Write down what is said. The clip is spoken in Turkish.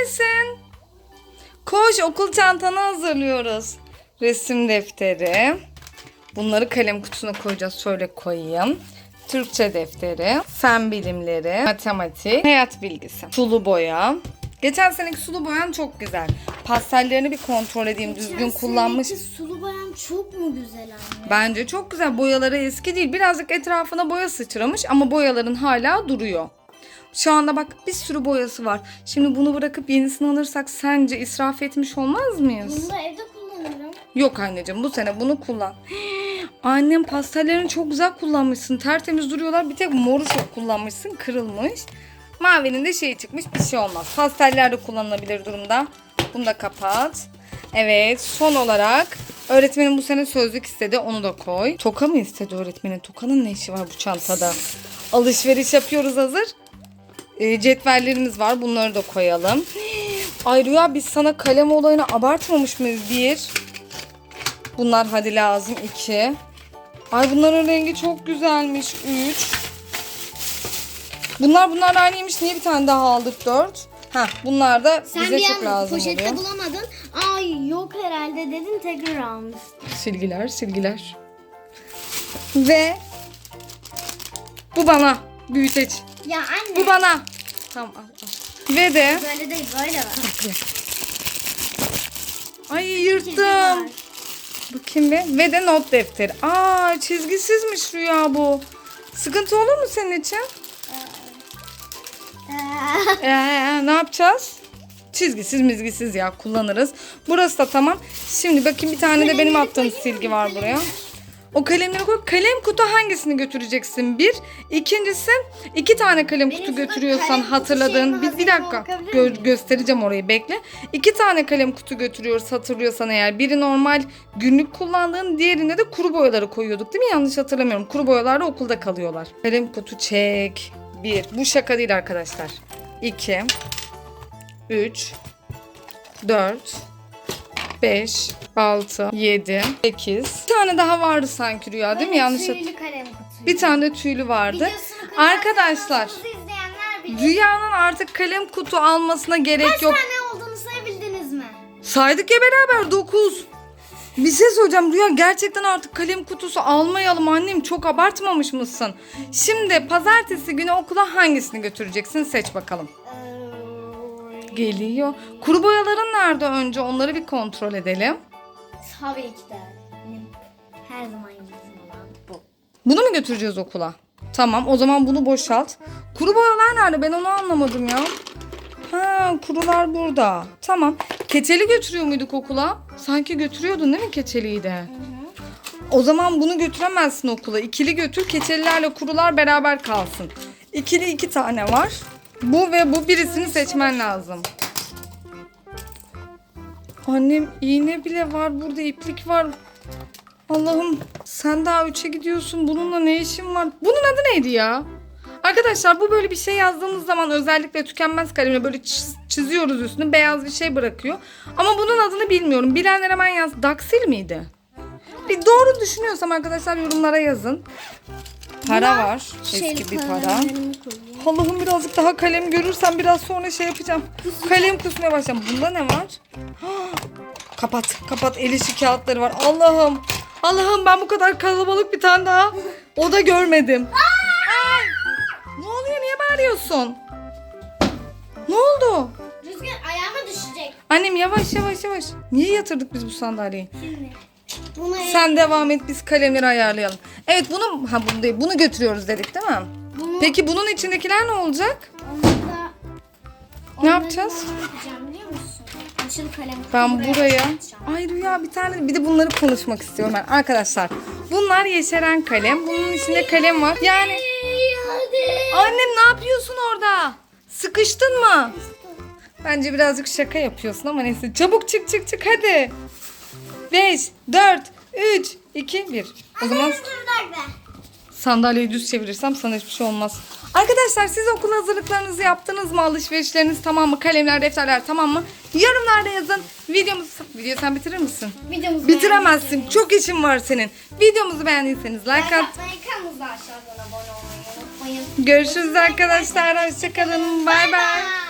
neredesin? Koş okul çantanı hazırlıyoruz. Resim defteri. Bunları kalem kutusuna koyacağız. Şöyle koyayım. Türkçe defteri, fen bilimleri, matematik, hayat bilgisi, sulu boya. Geçen seneki sulu boyan çok güzel. Pastellerini bir kontrol edeyim. Düzgün kullanmış. Sulu boyam çok mu güzel anne? Bence çok güzel. Boyaları eski değil. Birazcık etrafına boya sıçramış ama boyaların hala duruyor. Şu anda bak bir sürü boyası var. Şimdi bunu bırakıp yenisini alırsak sence israf etmiş olmaz mıyız? Bunu da evde kullanırım. Yok anneciğim bu sene bunu kullan. Annem pastellerini çok güzel kullanmışsın. Tertemiz duruyorlar. Bir tek moru çok kullanmışsın. Kırılmış. Mavinin de şeyi çıkmış. Bir şey olmaz. Pasteller de kullanılabilir durumda. Bunu da kapat. Evet son olarak öğretmenim bu sene sözlük istedi. Onu da koy. Toka mı istedi öğretmenin? Tokanın ne işi var bu çantada? Alışveriş yapıyoruz hazır. E, cetvellerimiz var. Bunları da koyalım. Ay Rüya biz sana kalem olayını abartmamış mıyız? Bir. Bunlar hadi lazım. iki. Ay bunların rengi çok güzelmiş. Üç. Bunlar bunlar aynıymış. Niye bir tane daha aldık? Dört. Ha bunlar da Sen bize bir çok an lazım poşette oluyor. bulamadın. Ay yok herhalde dedin tekrar almışsın. Silgiler, silgiler. Ve bu bana büyüteç. Ya anne. Bu bana. Tamam al, al. Ve de Böyle değil böyle var. Ay yırttım. Bakayım bir. Ve de not defteri. Aa çizgisizmiş Rüya bu. Sıkıntı olur mu senin için? Ee, Ee, ne yapacağız? Çizgisiz mizgisiz ya kullanırız. Burası da tamam. Şimdi bakayım bir tane de benim attığım silgi var buraya. O kalemleri koy. Kalem kutu hangisini götüreceksin? Bir. İkincisi iki tane kalem Benim kutu götürüyorsan kalem kutu hatırladığın. şeyimi Bir, bir dakika. Gö- miyim? göstereceğim orayı bekle. İki tane kalem kutu götürüyoruz hatırlıyorsan eğer. Biri normal günlük kullandığın diğerinde de kuru boyaları koyuyorduk değil mi? Yanlış hatırlamıyorum. Kuru boyalar da okulda kalıyorlar. Kalem kutu çek. Bir. Bu şaka değil arkadaşlar. İki. 3 4 5 6 7 8 Bir tane daha vardı sanki Rüya değil mi? Yanlış hat- tüylü kalem kutusu. Bir tane de tüylü vardı. Videosunu Arkadaşlar izleyenler bilir. Rüya'nın artık kalem kutu almasına gerek Kaç yok. tane olduğunu sayabildiniz mi? Saydık ya beraber 9. Bir şey söyleyeceğim Rüya gerçekten artık kalem kutusu almayalım annem çok abartmamış mısın? Şimdi pazartesi günü okula hangisini götüreceksin seç bakalım. Ee, Geliyor. Kuru boyaların nerede önce onları bir kontrol edelim. Tabii ki de. Benim her zaman yıldızım olan bu. Bunu mu götüreceğiz okula? Tamam o zaman bunu boşalt. Kuru boyalar nerede ben onu anlamadım ya. Ha kurular burada. Tamam. Keçeli götürüyor muyduk okula? Sanki götürüyordun değil mi keçeliyi de? O zaman bunu götüremezsin okula. İkili götür keçelilerle kurular beraber kalsın. İkili iki tane var. Bu ve bu birisini seçmen lazım. Annem iğne bile var burada iplik var. Allah'ım sen daha üçe gidiyorsun. Bununla ne işin var? Bunun adı neydi ya? Arkadaşlar bu böyle bir şey yazdığımız zaman özellikle tükenmez kalemle böyle çiz- çiziyoruz üstüne beyaz bir şey bırakıyor. Ama bunun adını bilmiyorum. Bilenler hemen yaz. Daksil miydi? Bir doğru düşünüyorsam arkadaşlar yorumlara yazın. Para var. Eski bir para. Allah'ım birazcık daha kalem görürsem biraz sonra şey yapacağım. Kalem kusmaya başlayacağım. Bunda ne var? kapat, kapat. El işi kağıtları var. Allah'ım. Allah'ım ben bu kadar kalabalık bir tane daha oda görmedim. Ay! Ne oluyor? Niye bağırıyorsun? Ne oldu? Rüzgar ayağıma düşecek. Annem yavaş yavaş yavaş. Niye yatırdık biz bu sandalyeyi? Şimdi. Bunu Sen devam et biz kalemleri ayarlayalım. Evet bunu ha bunu değil bunu götürüyoruz dedik değil mi? Peki bunun içindekiler ne olacak? onu da Ne yapacağız? ne yapacağım biliyor musun? Aşırı kalem kutu Ben buraya ay Rüya bir tane bir de bunları konuşmak istiyorum ben arkadaşlar. Bunlar yeşeren kalem. Bunun içinde kalem var. Yani annem ne yapıyorsun orada? Sıkıştın mı? Bence birazcık şaka yapıyorsun ama neyse. Çabuk çık çık çık hadi. 5 4 3 2 1. O zaman Dur bir dakika. Sandalyeyi düz çevirirsem sana hiçbir şey olmaz. Arkadaşlar siz okul hazırlıklarınızı yaptınız mı? Alışverişleriniz tamam mı? Kalemler, defterler tamam mı? Yorumlarda yazın. Videomuzu... Video sen bitirir misin? Videomuzu Bitiremezsin. beğendiyseniz Çok işim var senin. Videomuzu beğendiyseniz like at. atmayı, kanalımıza aşağıdan abone olmayı unutmayın. Görüşürüz arkadaşlar. Hoşçakalın. Bay bay.